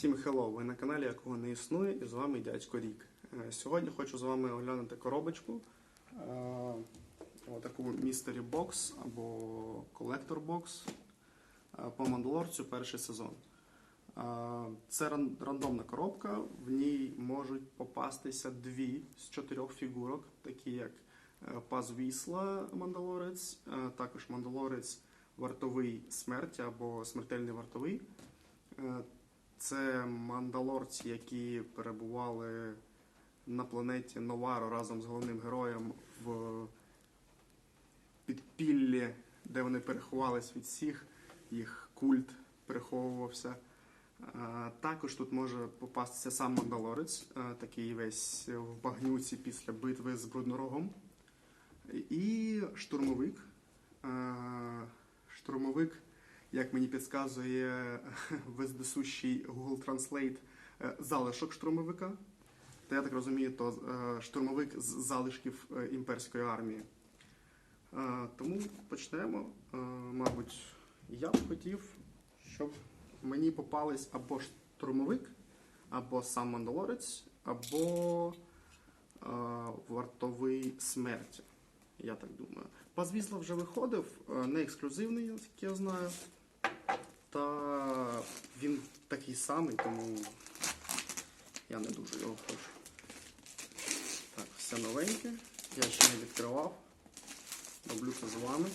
Всім хелло, ви на каналі якого не існує, і з вами дядько Рік. Е, Сьогодні хочу з вами оглянути коробочку. е, Отаку Mystery Box або Collector Box е, по Мандалорцю перший сезон. Це рандомна коробка, в ній можуть попастися дві з чотирьох фігурок, такі як Паз Вісла Мандалорець, також Мандалорець Вартовий смерті або Смертельний вартовий. Це мандалорці, які перебували на планеті Новаро разом з головним героєм в підпіллі, де вони переховались від всіх, їх культ переховувався. Також тут може попастися сам мандалорець, такий весь в багнюці після битви з Бруднорогом. І штурмовик. Штурмовик як мені підказує вездесущий Google Translate, е, залишок штурмовика. То я так розумію, то е, штурмовик з залишків е, імперської армії. Тому почнемо. Мабуть, я б хотів, щоб мені попались або штурмовик, або сам мандалорець, або вартовий смерті. Я так думаю. Пазвісла вже виходив, не ексклюзивний, як я знаю. Та він такий самий, тому я не дуже його хочу. Так, все новеньке. Я ще не відкривав. Роблю це з вами.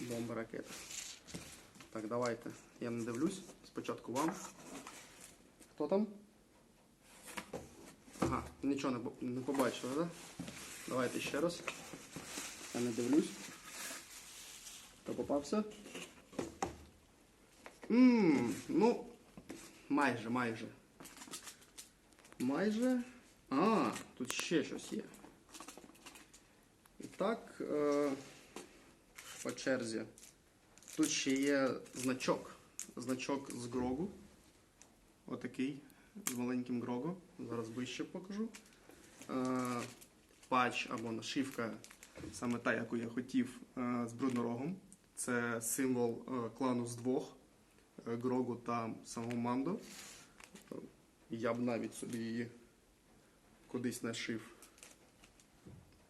Бомба ракета. Так, давайте. Я не дивлюсь. Спочатку вам. Хто там? Ага, нічого не, побачили, так? Да? Давайте ще раз. Я не дивлюсь. Хто попався? Ммм, ну, майже, майже. Майже. А, тут ще щось є. І так, е, по черзі. Тут ще є значок. Значок з Грогу. Отакий. З маленьким Грогу. Зараз ближче покажу. Е, патч або нашивка, саме та, яку я хотів, е, з бруднорогом. Це символ е, клану з двох е, Грогу та самого Мандо. Я б навіть собі її кудись нашив.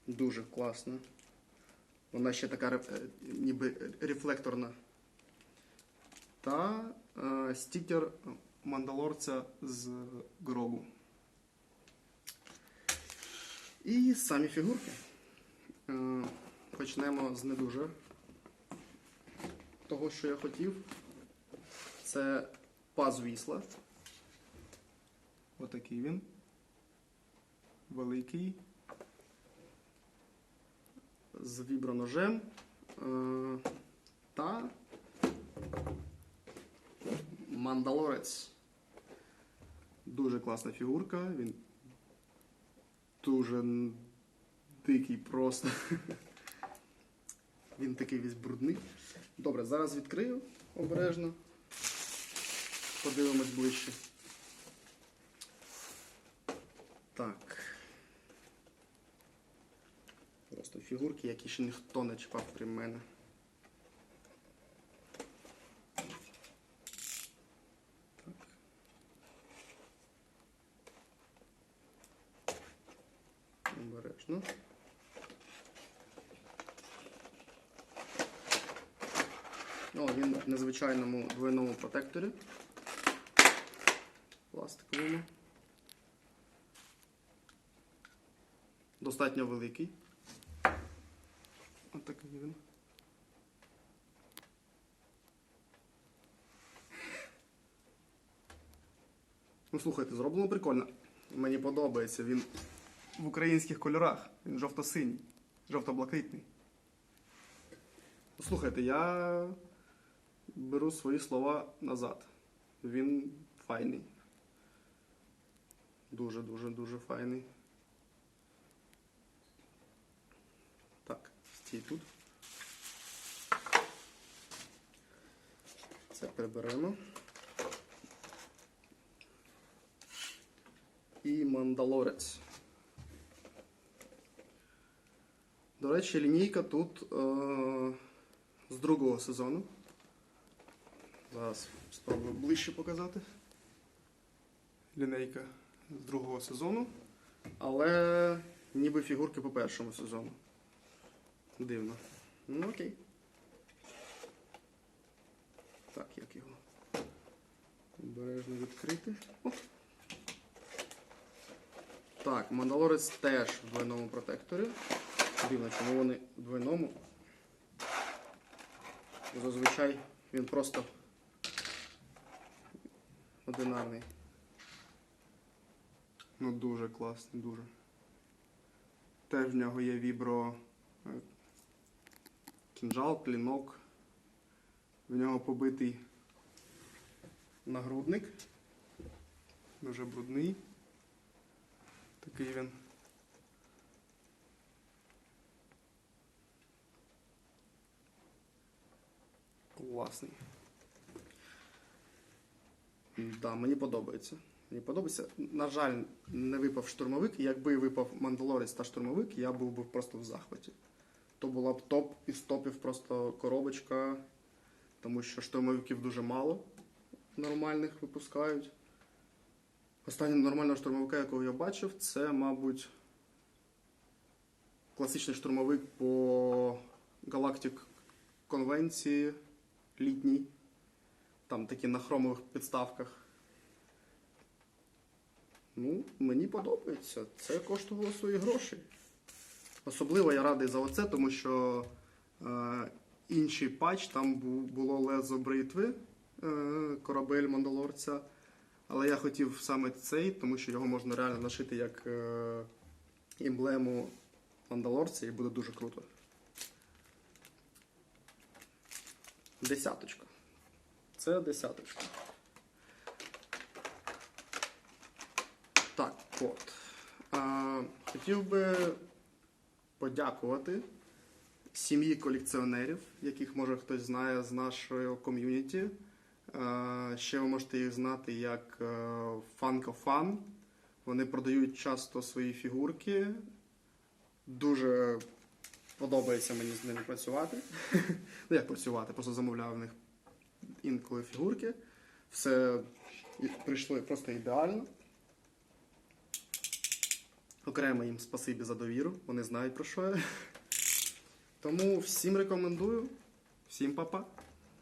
Дуже класно. Вона ще така ніби рефлекторна. Та е, стікер мандалорця з Грогу. І самі фігурки. Почнемо з не дуже того, що я хотів. Це паз вісла. Отакий він. Великий. З віброножем. Е, Та мандалорець. Дуже класна фігурка. Він дуже дикий просто. Він такий весь брудний. Добре, зараз відкрию обережно. Подивимось ближче. Так. Просто фігурки, які ще ніхто не чіпав крім мене. Так. Обережно. О, він в незвичайному двойному протекторі. Пластиковому. Достатньо великий. Отакий він. Ну, слухайте, зроблено прикольно. Мені подобається. Він в українських кольорах. Він жовто-синій, жовто-блакитний. Ну, Слухайте, я беру свої слова назад. Він файний. Дуже-дуже дуже файний. Так, стій тут. Це приберемо. І мандалорець. До речі, лінійка тут е, з другого сезону. Зараз спробую ближче показати. Лінейка з другого сезону. Але ніби фігурки по першому сезону. Дивно. Ну окей. Так, як його. Обережно відкрити. О. Так, Мандалорець теж в двойному протекторі. Дивно, чому вони в двойному. Зазвичай він просто одинарний. Ну дуже класний, дуже. Теж в нього є вібро е, кінжал, клінок. В нього побитий нагрудник. Дуже брудний. Такий він. Класний. Да, мені подобається. Мені подобається. На жаль, не випав штурмовик. Якби випав Мандалорець та штурмовик, я був би просто в захваті. То була б топ із топів просто коробочка, тому що штурмовиків дуже мало нормальних випускають. Останнього нормального штурмовика, якого я бачив, це, мабуть, класичний штурмовик по Galactic конвенції літній. Там такі на хромових підставках. Ну, мені подобається. Це коштувало свої гроші. Особливо я радий за оце, тому що е, інший патч там було лезо бритви, е, корабель Мандалорця. Але я хотів саме цей, тому що його можна реально нашити як е, емблему Мандалорця і буде дуже круто. Десяточка. Це десяточка. Так, от. А, хотів би подякувати сім'ї колекціонерів, яких може хтось знає з нашого ком'юніті. Е, Ще ви можете їх знати як Funko Fun. Вони продають часто свої фігурки. Дуже подобається мені з ними працювати. Ну, як працювати, просто замовляю в них інколи фігурки. Все прийшло просто ідеально. Окремо їм спасибі за довіру, вони знають про що я. Тому всім рекомендую. Всім па-па.